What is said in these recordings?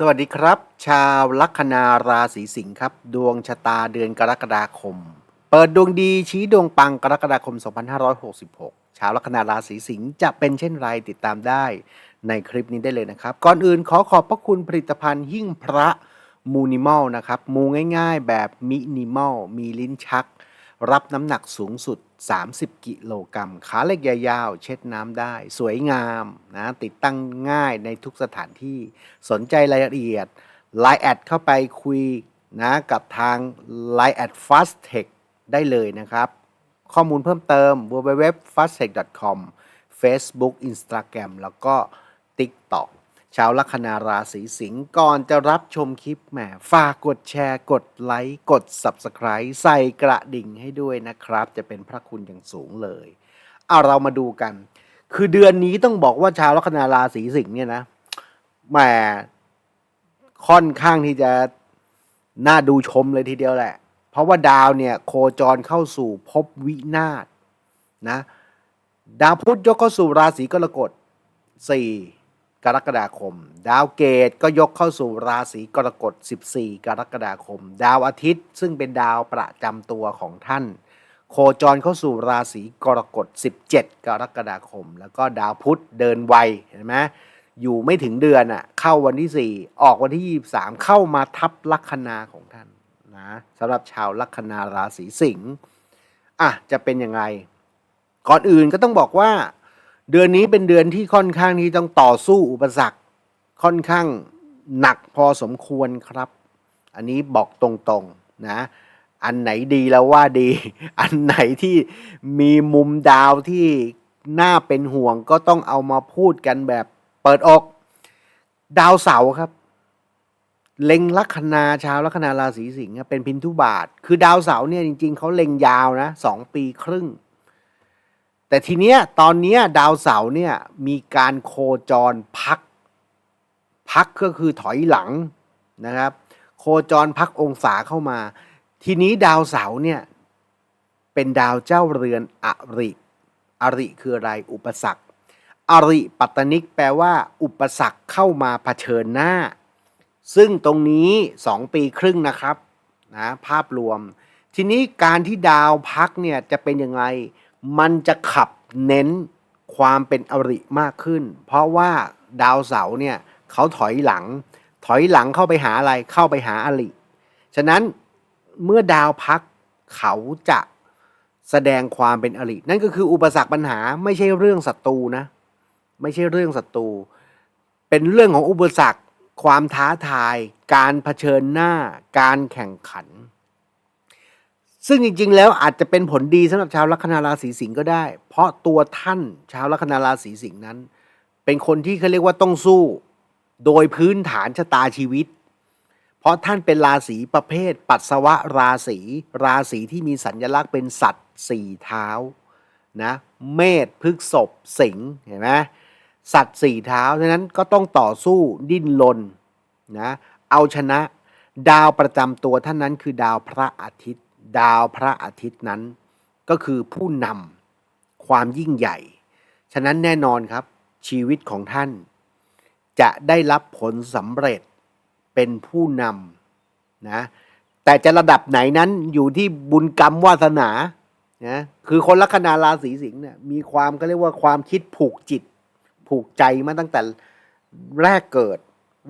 สวัสดีครับ ชาวลัคนาราศีสิงห์ครับ ดวงชะตาเดือนกรกฎาคม เปิดดวงดีชี้ดวงปังกรกฎาคม 2566 ชาวลัคนาราศีสิงห์จะเป็นเช่นไรติดตามได้ ในคลิปนี้ได้เลยนะครับ ก่อนอื่นขอขอบพระคุณผลิตภัณฑ์หิ้งพระมูนิมอลนะครับ มูง่ายๆ แบบมินิมอลมีลิ้นชัก รับน้ำหนักสูงสุด 30 กิโลกรัมขาเหล็กยาวๆ เช็ดน้ำได้ สวยงามนะติดตั้งง่ายในทุกสถานที่ สนใจรายละเอียด Line แอดเข้าไปคุยนะกับทาง Line แอด fasttech ได้เลยนะครับ ข้อมูลเพิ่มเติม www.fasttech.com Facebook Instagram แล้วก็ TikTok ชาวลัคนาราศีสิงห์ก่อนจะรับชมคลิปแหมฝากกดแชร์กดไลค์กด Subscribe ใส่กระดิ่งให้ด้วยนะครับ จะเป็นพระคุณอย่างสูงเลยเอาเรามาดูกัน คือเดือนนี้ต้องบอกว่าชาวลัคนาราศีสิงห์เนี่ยนะแหมค่อนข้างที่จะน่าดูชมเลยทีเดียวแหละ เพราะว่าดาวเนี่ยโคจรเข้าสู่ภพวินาศนะ ดาวพุธยกเข้าสู่ราศีกรกฎ4 กรกฎาคม ดาวเกตก็ยกเข้าสู่ราศีกรกฎ 14 กรกฎาคม ดาวอาทิตย์ ซึ่งเป็นดาวประจำตัวของท่าน โคจรเข้าสู่ราศีกรกฎ 17 กรกฎาคม แล้วก็ดาวพุธเดินไวเห็นไหมอยู่ไม่ถึงเดือนอะเข้าวันที่ 4 ออกวันที่ 23 เข้ามาทับลัคนาของท่านนะสำหรับชาวลัคนาราศีสิงห์อะจะเป็นยังไง ก่อนอื่นก็ต้องบอกว่า เดือนนี้เป็นเดือนที่ค่อนข้างที่ต้องต่อสู้อุปสรรคค่อนข้างหนักพอสมควรครับ อันนี้บอกตรงๆนะ อันไหนดีแล้วว่าดี อันไหนที่มีมุมดาวที่น่าเป็นห่วงก็ต้องเอามาพูดกันแบบเปิดอก ดาวเสาร์ครับ เล็งลัคนาชาวลัคนาราศีสิงห์เป็นพินทุบาท คือดาวเสาร์เนี่ยจริง ๆเขาเล็งยาวนะสองปีครึ่ง แต่ทีเนี้ยตอนเนี้ยดาวเสาร์เนี่ยมีการโคจรพัก พักก็คือถอยหลังนะครับ โคจรพักองศาเข้ามา ทีนี้ดาวเสาร์เนี่ยเป็นดาวเจ้าเรือนอริอริคืออะไรอุปสรรคอริปัตตนิกแปลว่า อุปสรรคเข้ามาเผชิญหน้า ซึ่งตรงนี้สองปีครึ่งนะครับนะภาพรวม ทีนี้การที่ดาวพักเนี่ยจะเป็นยังไง มันจะขับเน้นความเป็นอริมากขึ้น เพราะว่าดาวเสาร์เนี่ยเขาถอยหลัง ถอยหลังเข้าไปหาอะไรเข้าไปหาอริ ฉะนั้นเมื่อดาวพักเขาจะแสดงความเป็นอริ นั่นก็คืออุปสรรคปัญหาไม่ใช่เรื่องศัตรูนะ ไม่ใช่เรื่องศัตรู เป็นเรื่องของอุปสรรค ความท้าทาย การเผชิญหน้า การแข่งขัน ซึ่งจริง ๆ แล้วอาจจะเป็นผลดีสำหรับชาวลัคนาราศีสิงห์ก็ได้ เพราะตัวท่านชาวลัคนาราศีสิงห์นั้น เป็นคนที่เขาเรียกว่าต้องสู้ โดยพื้นฐานชะตาชีวิต เพราะท่านเป็นราศีประเภท ปัสสาวะราศีราศีที่มีสัญลักษณ์เป็นสัตว์สี่เท้านะเมษพฤกษบสิงห์เห็นไหมสัตว์สี่เท้าฉะนั้นก็ต้องต่อสู้ดิ้นรนนะเอาชนะ ดาวประจำตัวท่านนั้นคือดาวพระอาทิตย์ ดาวพระอาทิตย์นั้น ก็คือผู้นำความยิ่งใหญ่ ฉะนั้นแน่นอนครับ ชีวิตของท่าน จะได้รับผลสำเร็จเป็นผู้นำนะแต่จะระดับไหนนั้นอยู่ที่บุญกรรมวาสนานะคือคนลัคนาราศีสิงห์เนี่ยมีความก็เรียกว่าความคิดผูกจิต ผูกใจมาตั้งแต่แรกเกิด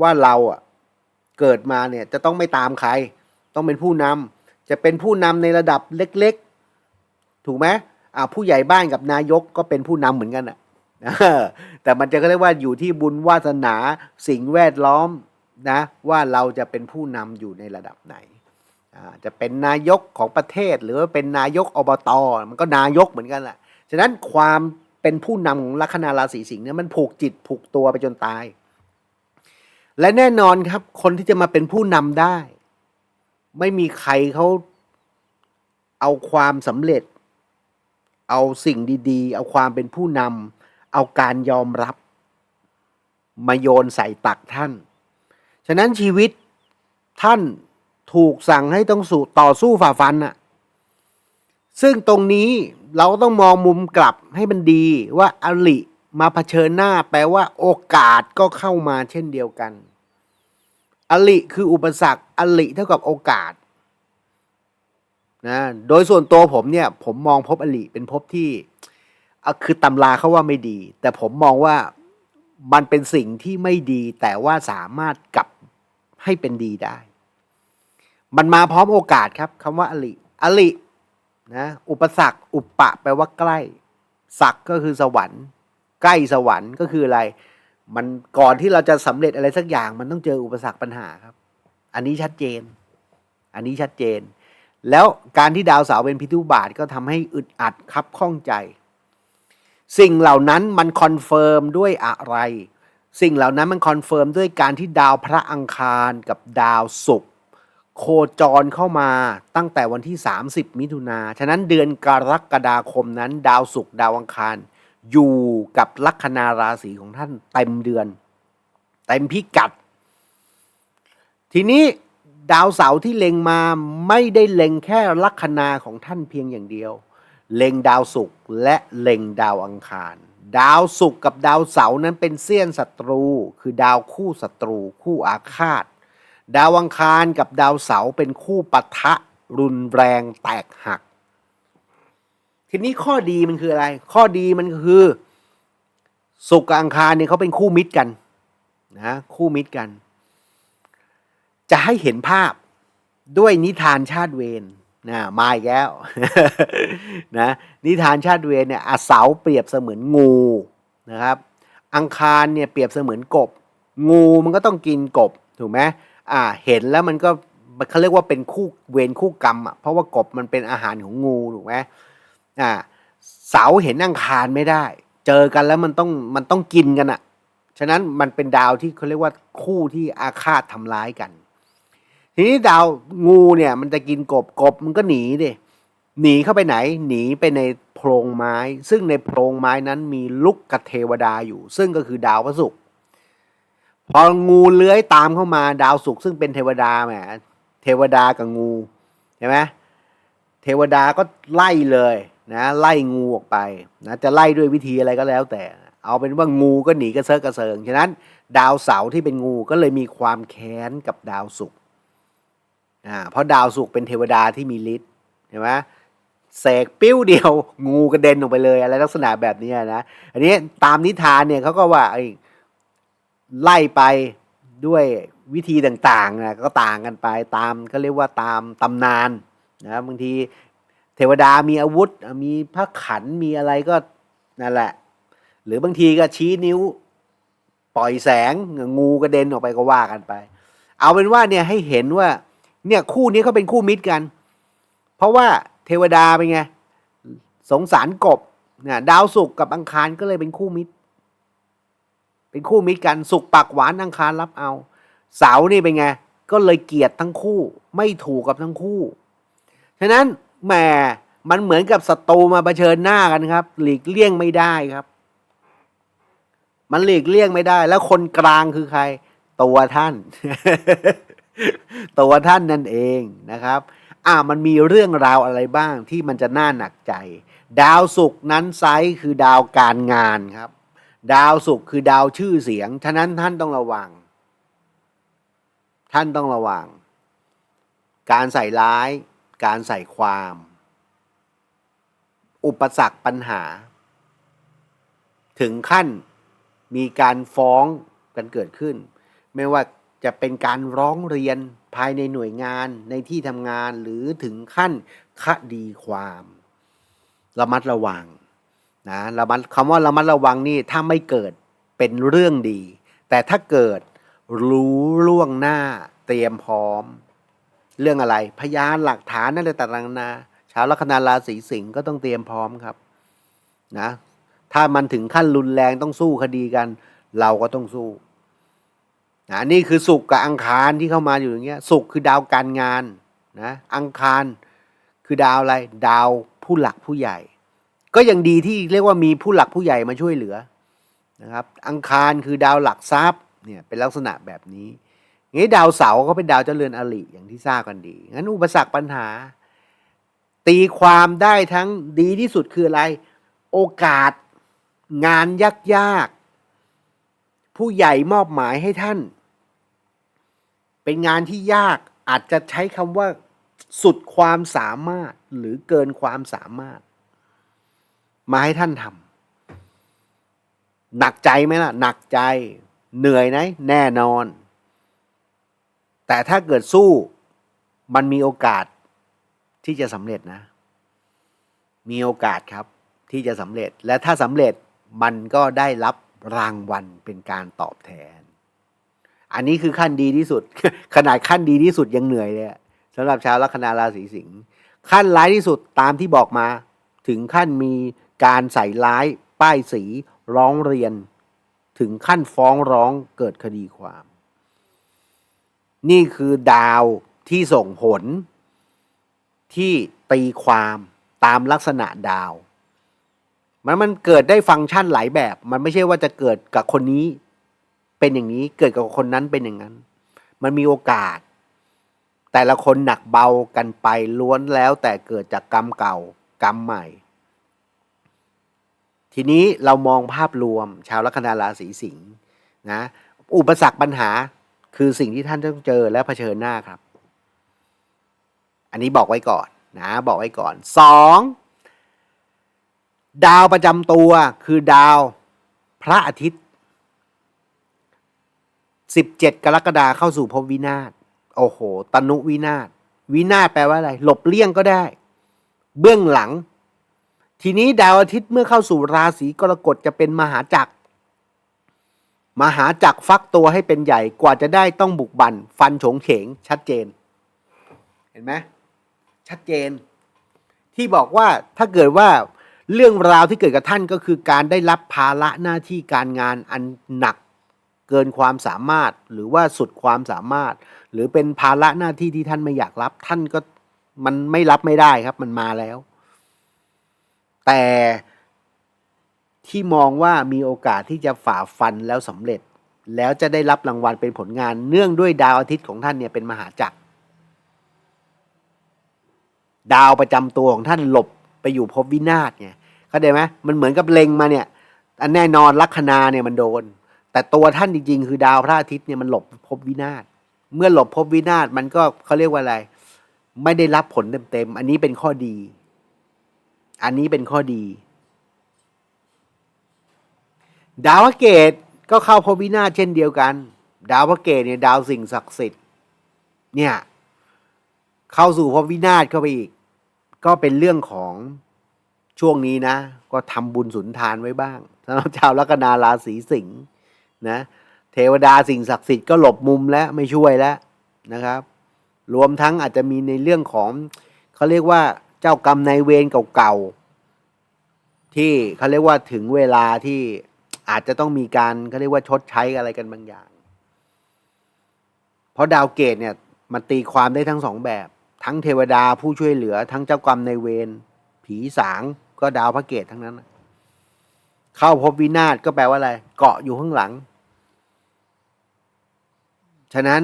ว่าเราอะเกิดมาเนี่ยจะต้องไม่ตามใคร ต้องเป็นผู้นำ จะเป็นผู้นำในระดับเล็กๆ ถูกไหมอ่าผู้ใหญ่บ้านกับนายกก็เป็นผู้นำเหมือนกันอะแต่มันจะเรียกว่าอยู่ที่บุญวาสนาสิ่งแวดล้อมนะว่าเราจะเป็นผู้นำอยู่ในระดับไหนจะเป็นนายกของประเทศหรือว่าเป็นนายกอบตมันก็นายกเหมือนกันแหละฉะนั้นความเป็นผู้นำของลัคนาราศีสิงห์เนี่ยมันผูกจิตผูกตัวไปจนตาย และแน่นอนครับคนที่จะมาเป็นผู้นำได้ ไม่มีใครเขาเอาความสำเร็จ เอาสิ่งดีๆ เอาความเป็นผู้นำเอาการยอมรับ มาโยนใส่ตักท่าน ฉะนั้นชีวิตท่านถูกสั่งให้ต้องสู้ต่อสู้ฝ่าฟันน่ะ ซึ่งตรงนี้เราต้องมองมุมกลับให้มันดีว่าอลิมาเผชิญหน้าแปลว่าโอกาสก็เข้ามาเช่นเดียวกัน อลิคืออุปสรรคอลิเท่ากับโอกาสนะโดยส่วนตัวผมเนี่ย ผมมองภพอลิเป็นภพที่คือตำราเขาว่าไม่ดี แต่ผมมองว่ามันเป็นสิ่งที่ไม่ดี แต่ว่าสามารถกลับให้เป็นดีได้ มันมาพร้อมโอกาสครับคำว่าอลิอลินะอุปสรรคอุปปะแปลว่าใกล้ศักก็คือสวรรค์ ใกล้สวรรค์ก็คืออะไร มันก่อนที่เราจะสำเร็จอะไรสักอย่างมันต้องเจออุปสรรคปัญหาครับ อันนี้ชัดเจน อันนี้ชัดเจน แล้วการที่ดาวเสาร์เป็นพิทุบาทก็ทำให้อึดอัดคับข้องใจ สิ่งเหล่านั้นมันคอนเฟิร์มด้วยอะไร สิ่งเหล่านั้นมันคอนเฟิร์มด้วยการที่ดาวพระอังคารกับดาวศุกร์โคจรเข้ามาตั้งแต่วันที่ 30 มิถุนา ฉะนั้นเดือนกรกฎาคมนั้น ดาวศุกร์ดาวอังคาร อยู่กับลัคนาราศีของท่านเต็มเดือนเต็มพิกัด ทีนี้ดาวเสาร์ที่เล็งมาไม่ได้เล็งแค่ลัคนาของท่านเพียงอย่างเดียว เล็งดาวศุกร์และเล็งดาวอังคาร ดาวศุกร์กับดาวเสาร์นั้นเป็นเสี้ยนศัตรู คือดาวคู่ศัตรู คู่อาฆาต ดาวอังคารกับดาวเสาร์เป็นคู่ปะทะรุนแรงแตกหัก ทีนี้ข้อดีมันคืออะไร ข้อดีมันคือศุกกับอังคารเนี่ยเขาเป็นคู่มิตรกันนะคู่มิตรกัน จะให้เห็นภาพด้วยนิทานชาติเวรนะมาอีกแล้วนะนิทานชาติเวรเนี่ยอาเสาเปรียบเสมือนงูนะครับ อังคารเนี่ยเปรียบเสมือนกบ งูมันก็ต้องกินกบถูกไหมอ่าเห็นแล้วมันก็เขาเรียกว่าเป็นคู่เวรคู่กรรมอะเพราะว่ากบมันเป็นอาหารของงูถูกไหม อ่าเสาเห็นอังคารไม่ได้ เจอกันแล้วมันต้องมันต้องกินกันอะ ฉะนั้นมันเป็นดาวที่เขาเรียกว่าคู่ที่อาฆาตทำร้ายกัน ทีนี้ดาวงูเนี่ย มันจะกินกบกบมันก็หนีดิหนีเข้าไปไหน หนีไปในโพรงไม้ ซึ่งในโพรงไม้นั้นมีลุกกเทวดาอยู่ ซึ่งก็คือดาวพระศุกร์พองูเลื้อยตามเข้ามาดาวศุกร์ซึ่งเป็นเทวดาแหมเทวดากับงูใช่ไหมเทวดาก็ไล่เลย นะไล่งูออกไปนะจะไล่ด้วยวิธีอะไรก็แล้วแต่ เอาเป็นว่างูก็หนีกระเซิร์กระเซิงฉะนั้น ดาวเสาร์ที่เป็นงูก็เลยมีความแค้นกับดาวศุกร์อ่าเพราะดาวศุกร์เป็นเทวดาที่มีฤทธิ์เห็นไหมเสกปิ้วเดียว งูกระเด็นออกไปเลยอะไรลักษณะแบบนี้นะอันนี้ตามนิทานเนี่ยเขาก็ว่าไอ้ไล่ไปด้วยวิธีต่างๆนะก็ต่างกันไปตามก็เรียกว่าตามตำนานนะบางที เทวดามีอาวุธ มีพระขันมีอะไรก็นั่นแหละ หรือบางทีก็ชี้นิ้ว ปล่อยแสงงูกระเด็นออกไปก็ว่ากันไป เอาเป็นว่าเนี่ยให้เห็นว่า เนี่ยคู่นี้เขาเป็นคู่มิตรกัน เพราะว่าเทวดาเป็นไงสงสารกบเนี่ยดาวศุกร์กับอังคารก็เลยเป็นคู่มิตร เป็นคู่มิตรกันศุกร์ปากหวานอังคารรับเอา เสาร์นี่เป็นไงก็เลยเกลียดทั้งคู่ ไม่ถูกกับทั้งคู่ฉะนั้น แหมมันเหมือนกับศัตรูมาเผชิญหน้ากันครับ หลีกเลี่ยงไม่ได้ครับ มันหลีกเลี่ยงไม่ได้ แล้วคนกลางคือใคร ตัวท่าน ตัวท่านนั่นเองนะครับ อ่ามันมีเรื่องราวอะไรบ้างที่มันจะน่าหนักใจ ดาวศุกร์นั้นไซส์คือดาวการงานครับ ดาวศุกร์คือดาวชื่อเสียง ฉะนั้นท่านต้องระวัง ท่านต้องระวัง การใส่ร้าย การใส่ความ อุปสรรคปัญหา ถึงขั้นมีการฟ้องกันเกิดขึ้น ไม่ว่าจะเป็นการร้องเรียนภายในหน่วยงานในที่ทำงานหรือถึงขั้นคดีความระมัดระวังนะระมัดคำว่าระมัดระวังนี่ถ้าไม่เกิดเป็นเรื่องดี แต่ถ้าเกิดรู้ล่วงหน้าเตรียมพร้อม เรื่องอะไร พยานหลักฐานนั่นแหละต่างๆนานาชาวลัคนาราศีสิงห์ก็ต้องเตรียมพร้อมครับนะถ้ามันถึงขั้นรุนแรงต้องสู้คดีกัน เราก็ต้องสู้นะนี่คือสุกกับอังคารที่เข้ามาอยู่อย่างเงี้ยสุกคือดาวการงานนะอังคารคือดาวอะไรดาวผู้หลักผู้ใหญ่ ก็ยังดีที่เรียกว่ามีผู้หลักผู้ใหญ่มาช่วยเหลือนะครับอังคารคือดาวหลักทรัพย์เนี่ยเป็นลักษณะแบบนี้ งี้ดาวเสาร์ก็เป็นดาวเจริญอริอย่างที่ทราบกันดี งั้นอุปสรรคปัญหา ตีความได้ทั้งดีที่สุดคืออะไร โอกาสงานยากยากๆ ผู้ใหญ่มอบหมายให้ท่าน เป็นงานที่ยากอาจจะใช้คำว่า สุดความสามารถหรือเกินความสามารถ มาให้ท่านทำหนักใจไหมล่ะ หนักใจเหนื่อยไหมแน่นอน แต่ถ้าเกิดสู้มันมีโอกาสที่จะสำเร็จนะ มีโอกาสครับที่จะสำเร็จ และถ้าสำเร็จมันก็ได้รับรางวัลเป็นการตอบแทน อันนี้คือขั้นดีที่สุด ขนาดขั้นดีที่สุดยังเหนื่อยเลยสำหรับชาวลัคนาราศีสิงห์ขั้นร้ายที่สุดตามที่บอกมา ถึงขั้นมีการใส่ร้าย ป้ายสี ร้องเรียน ถึงขั้นฟ้องร้องเกิดคดีความ นี่คือดาวที่ส่งผล ที่ตีความตามลักษณะดาว มันมันเกิดได้ฟังก์ชันหลายแบบ มันไม่ใช่ว่าจะเกิดกับคนนี้ เป็นอย่างนี้เกิดกับคนนั้นเป็นอย่างนั้น มันมีโอกาส แต่ละคนหนักเบากันไปล้วนแล้วแต่เกิดจากกรรมเก่ากรรมใหม่ ทีนี้เรามองภาพรวมชาวลัคนาราศีสิงห์นะอุปสรรคปัญหา คือสิ่งที่ท่านต้องเจอและเผชิญหน้าครับ อันนี้บอกไว้ก่อนนะบอกไว้ก่อนสองดาวประจำตัวคือดาวพระอาทิตย์ 17 กรกฎาเข้าสู่ภพวินาศโอ้โห ตนุวินาศวินาศแปลว่าอะไร หลบเลี่ยงก็ได้ เบื้องหลัง ทีนี้ดาวอาทิตย์เมื่อเข้าสู่ราศีกรกฎจะเป็นมหาจักร มหาจักรฟักตัวให้เป็นใหญ่กว่าจะได้ต้องบุกบันฟันโฉงเฉงชัดเจน เห็นไหมชัดเจน ที่บอกว่าถ้าเกิดว่าเรื่องราวที่เกิดกับท่านก็คือการได้รับภาระหน้าที่การงานอันหนักเกินความสามารถหรือว่าสุดความสามารถ หรือเป็นภาระหน้าที่ที่ท่านไม่อยากรับ ท่านก็มันไม่รับไม่ได้ครับ มันมาแล้ว แต่ ที่มองว่ามีโอกาสที่จะฝ่าฟันแล้วสำเร็จ แล้วจะได้รับรางวัลเป็นผลงานเนื่องด้วยดาวอาทิตย์ของท่านเนี่ยเป็นมหาจักร ดาวประจำตัวของท่านหลบไปอยู่ภพวินาศไงเข้าใจไหมมันเหมือนกับเล็งมาเนี่ยอันแน่นอนลัคนาเนี่ยมันโดน แต่ตัวท่านจริงๆ คือดาวพระอาทิตย์เนี่ยมันหลบภพวินาศเมื่อหลบภพวินาศมันก็เขาเรียกว่าอะไร ไม่ได้รับผลเต็มๆอันนี้เป็นข้อดี อันนี้เป็นข้อดี ดาวพระเกตก็เข้าพวินาศเช่นเดียวกัน ดาวพระเกตเนี่ยดาวสิ่งศักดิ์สิทธิ์เนี่ยเข้าสู่พวินาศเข้าไปอีก ก็เป็นเรื่องของช่วงนี้นะ ก็ทำบุญสุนทานไว้บ้างสำหรับชาวลัคนาราศีสิงห์นะเทวดาสิ่งศักดิ์สิทธิ์ก็หลบมุมแล้วไม่ช่วยแล้วนะครับ รวมทั้งอาจจะมีในเรื่องของเขาเรียกว่าเจ้ากรรมนายเวรเก่าๆที่เขาเรียกว่าถึงเวลาที่ อาจจะต้องมีการเขาเรียกว่าชดใช้อะไรกันบางอย่าง เพราะดาวเกตเนี่ยมันตีความได้ทั้งสองแบบ ทั้งเทวดาผู้ช่วยเหลือ ทั้งเจ้ากรรมในเวรผีสางก็ดาวพระเกตทั้งนั้น เข้าพบวินาศก็แปลว่าอะไร เกาะอยู่ข้างหลัง ฉะนั้น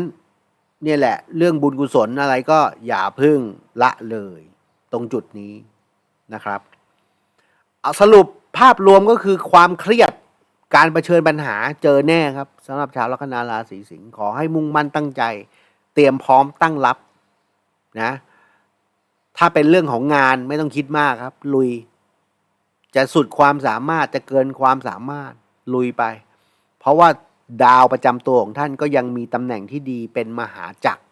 เนี่ยแหละ เรื่องบุญกุศลอะไรก็อย่าพึ่งละเลย ตรงจุดนี้นะครับ เอาสรุปภาพรวมก็คือความเครียด การเผชิญปัญหาเจอแน่ครับสำหรับชาวลัคนาราศีสิงห์ขอให้มุ่งมั่นตั้งใจ เตรียมพร้อมตั้งรับนะถ้าเป็นเรื่องของงานไม่ต้องคิดมากครับ ลุย จะสุดความสามารถจะเกินความสามารถลุยไป เพราะว่าดาวประจำตัวของท่านก็ยังมีตำแหน่งที่ดีเป็นมหาจักร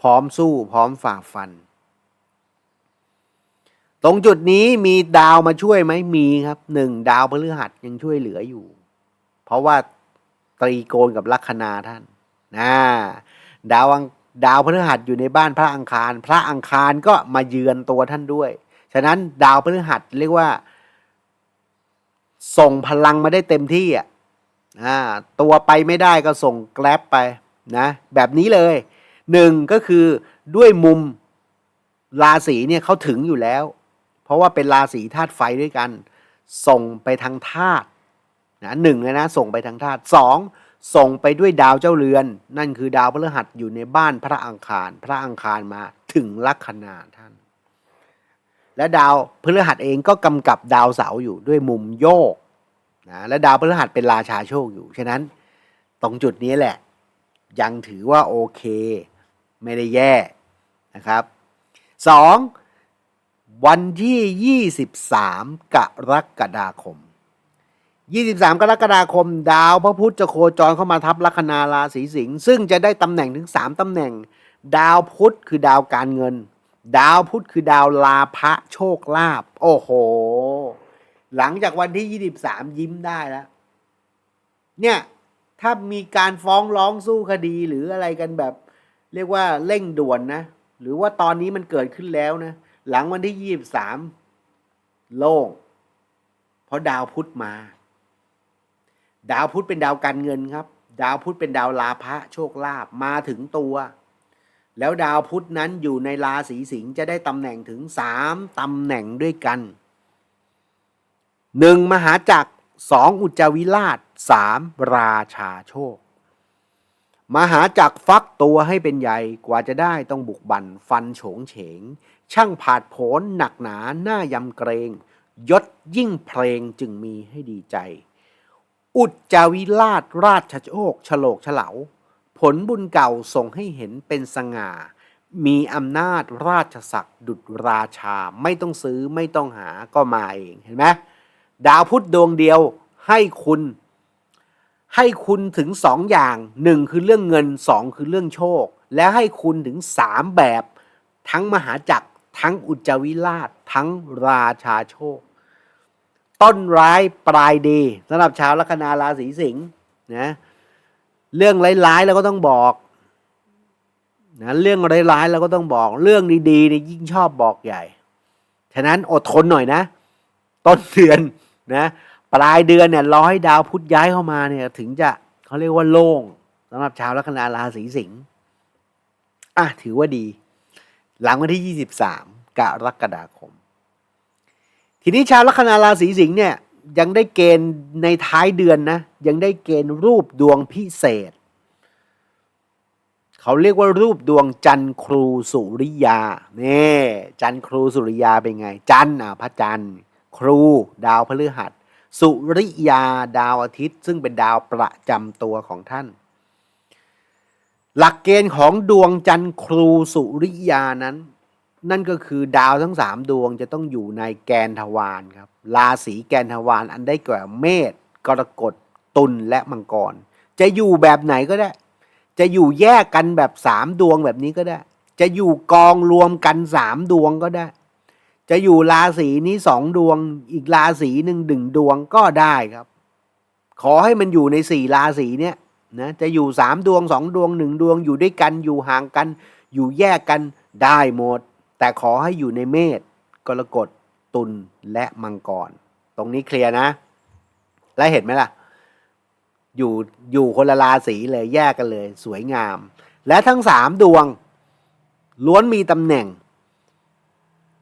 พร้อมสู้พร้อมฝ่าฟัน ตรงจุดนี้มีดาวมาช่วยไหมมีครับหนึ่งดาวพฤหัสยังช่วยเหลืออยู่ เพราะว่าตรีโกณกับลัคนาท่านนะดาวังดาวพฤหัสอยู่ในบ้านพระอังคาร พระอังคารก็มาเยือนตัวท่านด้วย ฉะนั้นดาวพฤหัสเรียกว่า ส่งพลังมาได้เต็มที่อะตัวไปไม่ได้ก็ส่งแกลบไปนะแบบนี้เลยหนึ่งก็คือด้วยมุมราศีเนี่ยเขาถึงอยู่แล้ว เพราะว่าเป็นราศีธาตุไฟด้วยกัน ส่งไปทางธาตุ นะหนึ่งเลยนะส่งไปทางธาตุสองส่งไปด้วยดาวเจ้าเรือน นั่นคือดาวพฤหัสอยู่ในบ้านพระอังคาร พระอังคารมาถึงลัคนาท่าน และดาวพฤหัสเองก็กำกับดาวเสาอยู่ด้วยมุมโยกนะและดาวพฤหัสเป็นราชาโชคอยู่ฉะนั้นตรงจุดนี้แหละ ยังถือว่าโอเค ไม่ได้แย่นะครับ 2. วันที่ 23 กรกฎาคม 23 กรกฎาคมดาวพระพุธจะโคจรเข้ามาทับลัคนาราศีสิงห์ซึ่งจะได้ตำแหน่งถึง 3ตำแหน่ง ดาวพุธคือดาวการเงิน ดาวพุธคือดาวลาภะโชคลาภโอ้โห หลังจากวันที่ 23 ยิ้มได้แล้ว เนี่ยถ้ามีการฟ้องร้องสู้คดีหรืออะไรกันแบบ เรียกว่าเร่งด่วนนะ หรือว่าตอนนี้มันเกิดขึ้นแล้วนะ หลังวันที่ 23 โล่งเพราะดาวพุธมา ดาวพุธเป็นดาวการเงินครับ ดาวพุธเป็นดาวลาภะโชคลาภมาถึงตัว แล้วดาวพุธนั้นอยู่ในราศีสิงห์จะได้ตำแหน่งถึงสามตำแหน่งด้วยกันหนึ่งมหาจักรสองอุจจวิราชสามราชาโชค มหาจักรฟักตัวให้เป็นใหญ่กว่าจะได้ต้องบุกบั่นฟันโฉงเฉง ช่างผาดโผนหนักหนาหน้ายำเกรง ยศยิ่งเพลงจึงมีให้ดีใจ อุจจาวิราชราชโชคฉโลกเฉลาผลบุญเก่าส่งให้เห็นเป็นสง่า มีอำนาจราชศักดิ์ดุจราชาไม่ต้องซื้อไม่ต้องหาก็มาเองเห็นไหมดาวพุธดวงเดียวให้คุณ ให้คุณถึงสองอย่างหนึ่งคือเรื่องเงินสองคือเรื่องโชค และให้คุณถึงสามแบบ ทั้งมหาจักรทั้งอุจจวิราช ทั้งราชาโชค ต้นร้ายปลายดีสำหรับชาวลัคนาราศีสิงห์นะเรื่องร้ายๆเราก็ต้องบอกนะเรื่องร้ายๆเราก็ต้องบอก เรื่องดีๆเนี่ยยิ่งชอบบอกใหญ่ ฉะนั้นอดทนหน่อยนะ ต้นเดือนนะปลายเดือนเนี่ยรอให้ดาวพุธย้ายเข้ามาเนี่ย ถึงจะเขาเรียกว่าโล่งสำหรับชาวลัคนาราศีสิงห์อะถือว่าดี หลังวันที่ 23 กรกฎาคม ทีนี้ชาวลัคนาราศีสิงห์เนี่ยยังได้เกณฑ์ในท้ายเดือนนะยังได้เกณฑ์รูปดวงพิเศษ เขาเรียกว่ารูปดวงจันครูสุริยาเนี่จันครูสุริยาเป็นไง จันอะพระจันทร์ครูดาวพฤหัส สุริยาดาวอาทิตย์ ซึ่งเป็นดาวประจำตัวของท่าน หลักเกณฑ์ของดวงจันครูสุริยานั้น นั่นก็คือดาวทั้งสามดวงจะต้องอยู่ในแกนทวารครับ ราศีแกนทวารอันได้แก่เมษกรกฎตุลและมังกร จะอยู่แบบไหนก็ได้ จะอยู่แยกกันแบบสามดวงแบบนี้ก็ได้ จะอยู่กองรวมกันสามดวงก็ได้ จะอยู่ราศีนี้สองดวง อีกราศีหนึ่งดึงดวงก็ได้ครับ ขอให้มันอยู่ในสี่ราศีเนี้ยนะจะอยู่สามดวงสองดวงหนึ่งดวงอยู่ด้วยกันอยู่ห่างกัน อยู่แยกกันได้หมด แต่ขอให้อยู่ในเมษกรกฎตุลและมังกร ตรงนี้เคลียร์นะ และเห็นไหมล่ะ อยู่อยู่คนละราศีเลยแยกกันเลย สวยงาม และทั้งสามดวง ล้วนมีตำแหน่ง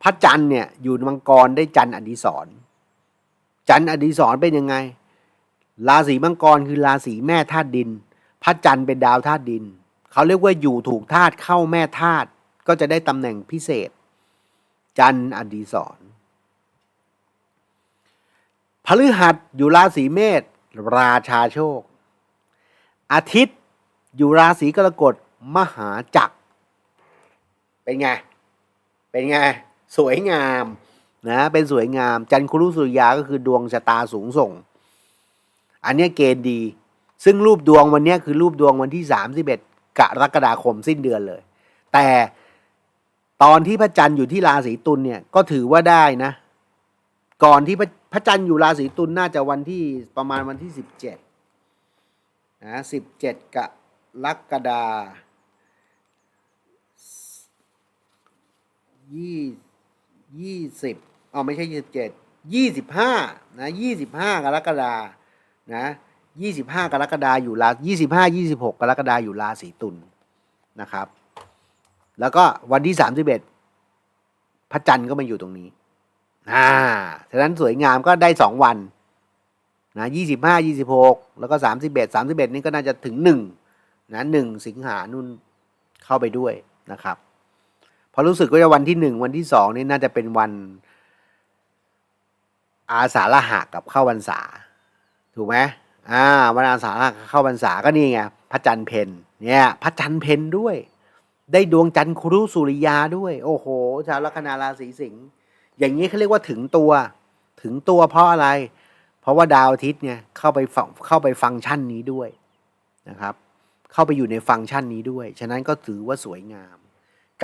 พระจันทร์เนี่ยอยู่มังกรได้จันทร์อดิศรจันทร์อดิศรเป็นยังไง ราศีมังกรคือราศีแม่ธาตุดิน พระจันทร์เป็นดาวธาตุดิน เขาเรียกว่าอยู่ถูกธาตุเข้าแม่ธาตุ ก็จะได้ตำแหน่งพิเศษ จันอดิศรพฤหัสอยู่ราศีเมษราชาโชค อาทิตย์อยู่ราศีกรกฎมหาจักร เป็นไง เป็นไง สวยงามนะเป็นสวยงาม จันทร์คุรุสุริยาก็คือดวงชะตาสูงส่ง อันนี้เกณฑ์ดี ซึ่งรูปดวงวันนี้คือรูปดวงวันที่ 31กรกฎาคมสิ้นเดือนเลย แต่ ตอนที่พระจันทร์อยู่ที่ราศีตุลเนี่ยก็ถือว่าได้นะ ก่อนที่พระพระจันทร์อยู่ราศีตุลน่าจะวันที่ประมาณวันที่17นะ17กรกฎายี่ยี่สิบอ๋อไม่ใช่ยี่สิบเจ็ดยี่สิบห้านะยี่สิบห้ากรกฎานะยี่สิบห้ากรกฎาอยู่รายี่สิบห้ายี่สิบหกกรกฎาอยู่ราศีตุลนะครับ แล้วก็วันที่สามสิบเอ็ดพระจันทร์ก็มาอยู่ตรงนี้อ่าฉะนั้นสวยงามก็ได้สองวันนะยี่สิบห้ายี่สิบหกแล้วก็สามสิบเอ็ดสามสิบเอ็ดนี่ก็น่าจะถึงหนึ่งนะหนึ่งสิงหานุ่นเข้าไปด้วยนะครับเพราะรู้สึกว่าจะวันที่หนึ่งวันที่สองนี่น่าจะเป็นวัน อาสาฬหะกับเข้าพรรษาถูกไหมอ่าวันอาสาฬหะเข้าพรรษาก็นี่ไงพระจันทร์เพนเนี่ยพระจันทร์เพนด้วย ได้ดวงจันทร์ครุสุริยาด้วย โอ้โห ชาวลัคนาราศีสิงห์อย่างนี้เขาเรียกว่าถึงตัว ถึงตัวเพราะอะไร เพราะว่าดาวอาทิตย์เนี่ยเข้าไปเข้าไปฟังก์ชันนี้ด้วยนะครับ เข้าไปอยู่ในฟังก์ชันนี้ด้วย ฉะนั้นก็ถือว่าสวยงาม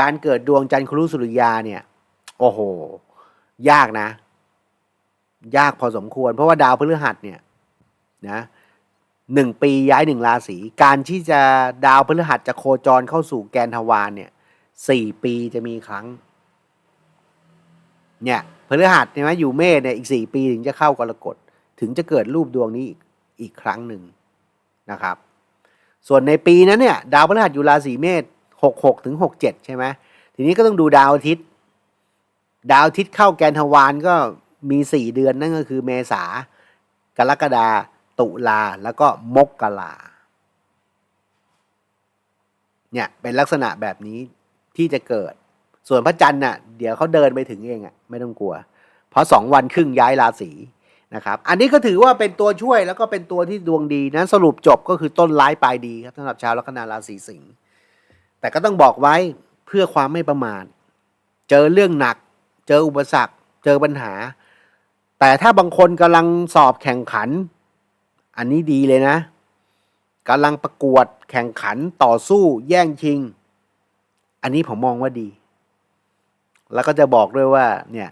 การเกิดดวงจันทร์ครุสุริยาเนี่ย โอ้โห ยากนะ ยากพอสมควร เพราะว่าดาวพฤหัสเนี่ยนะ หนึ่งปีย้ายหนึ่งราศีการที่จะดาวพฤหัสจะโคจรเข้าสู่แกนทวารเนี่ยสี่ปีจะมีครั้ง เนี่ยพฤหัสใช่ไหมอยู่เมษเนี่ยอีกสี่ปีถึงจะเข้ากรกฎถึงจะเกิดรูปดวงนี้อีกอีกครั้งหนึ่งนะครับ ส่วนในปีนั้นเนี่ย ดาวพฤหัสอยู่ราศีเมษหกหกถึงหกเจ็ดใช่ไหมทีนี้ก็ต้องดูดาวอาทิตย์ ดาวอาทิตย์เข้าแกนทวารก็มีสี่เดือนนั่นก็คือเมษากรกฎา ตุลาแล้วก็มกราเนี่ยเป็นลักษณะแบบนี้ที่จะเกิด ส่วนพระจันทร์น่ะเดี๋ยวเขาเดินไปถึงเองอะไม่ต้องกลัว เพราะสองวันครึ่งย้ายราศีนะครับ อันนี้ก็ถือว่าเป็นตัวช่วยแล้วก็เป็นตัวที่ดวงดีนะสรุปจบก็คือต้นร้ายปลายดีครับสำหรับชาวลัคนาราศีสิงห์แต่ก็ต้องบอกไว้เพื่อความไม่ประมาทเจอเรื่องหนัก เจออุปสรรค เจอปัญหา แต่ถ้าบางคนกำลังสอบแข่งขัน อันนี้ดีเลยนะกำลังประกวดแข่งขันต่อสู้แย่งชิง อันนี้ผมมองว่าดี แล้วก็จะบอกด้วยว่าเนี่ย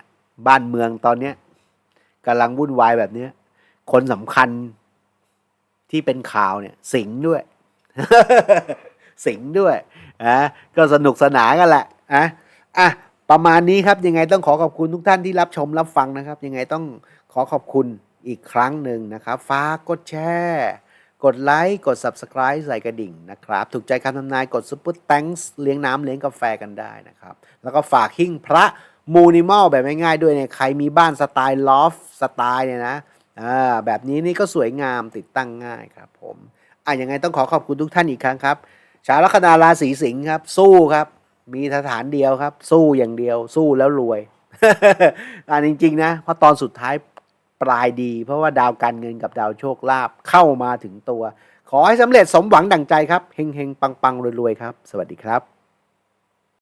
บ้านเมืองตอนเนี้ยกำลังวุ่นวายแบบนี้คนสำคัญที่เป็นข่าวเนี่ย สิงด้วย สิงด้วยอะก็สนุกสนานกันแหละอะอะประมาณนี้ครับยังไงต้องขอขอบคุณทุกท่านที่รับชมรับฟังนะครับ ยังไงต้องขอขอบคุณ อีกครั้งหนึ่งนะครับฝากกดแชร์กดไลค์ กด Subscribe ใส่กระดิ่งนะครับ ถูกใจคำทำนายกด Super Thanks เลี้ยงน้ำเลี้ยงกาแฟกันได้นะครับ แล้วก็ฝากหิ้งพระมูนิมอลแบบง่ายๆด้วยเนี่ยใครมีบ้านสไตล์ลอฟสไตล์เนี่ยนะอ่าแบบนี้นี่ก็สวยงามติดตั้งง่ายครับผมอะยังไงต้องขอขอบคุณทุกท่านอีกครั้งครับ ชาวลัคนาราศีสิงห์ครับ สู้ครับ มีสถานเดียวครับ สู้อย่างเดียว สู้แล้วรวยอ่าจริงๆนะเพราะตอนสุดท้าย ปลายดี เพราะว่าดาวการเงินกับดาวโชคลาภเข้ามาถึงตัว ขอให้สำเร็จสมหวังดั่งใจครับเฮงๆปังๆรวยๆครับ สวัสดีครับ